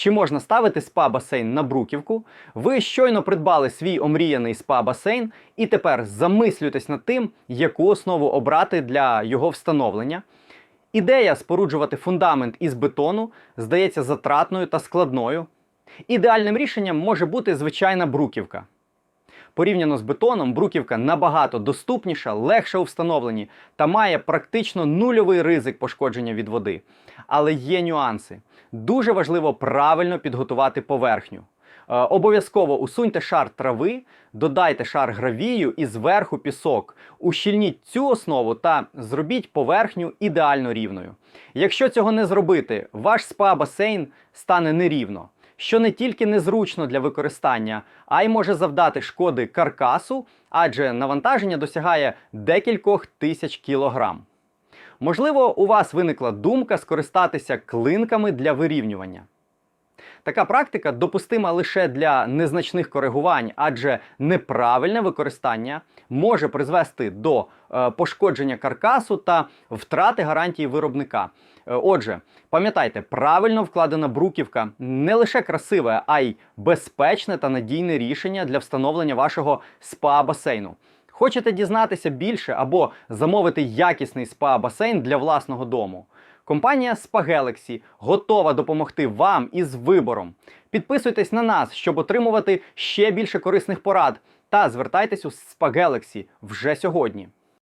Чи можна ставити спа-басейн на бруківку? Ви щойно придбали свій омріяний спа-басейн і тепер замислюйтесь над тим, яку основу обрати для його встановлення. Ідея споруджувати фундамент із бетону здається затратною та складною. Ідеальним рішенням може бути звичайна бруківка. Порівняно з бетоном, бруківка набагато доступніша, легша у встановленні та має практично нульовий ризик пошкодження від води. Але є нюанси. Дуже важливо правильно підготувати поверхню. Е, Обов'язково усуньте шар трави, додайте шар гравію і зверху пісок. Ущільніть цю основу та зробіть поверхню ідеально рівною. Якщо цього не зробити, ваш спа-басейн стане нерівно, що не тільки незручно для використання, а й може завдати шкоди каркасу, адже навантаження досягає декількох тисяч кілограм. Можливо, у вас виникла думка скористатися клинками для вирівнювання. Така практика допустима лише для незначних коригувань, адже неправильне використання може призвести до е, пошкодження каркасу та втрати гарантії виробника. Е, Отже, пам'ятайте, правильно вкладена бруківка не лише красиве, а й безпечне та надійне рішення для встановлення вашого спа-басейну. Хочете дізнатися більше або замовити якісний спа-басейн для власного дому? Компанія SpaGalaxy готова допомогти вам із вибором. Підписуйтесь на нас, щоб отримувати ще більше корисних порад, та звертайтесь у SpaGalaxy вже сьогодні.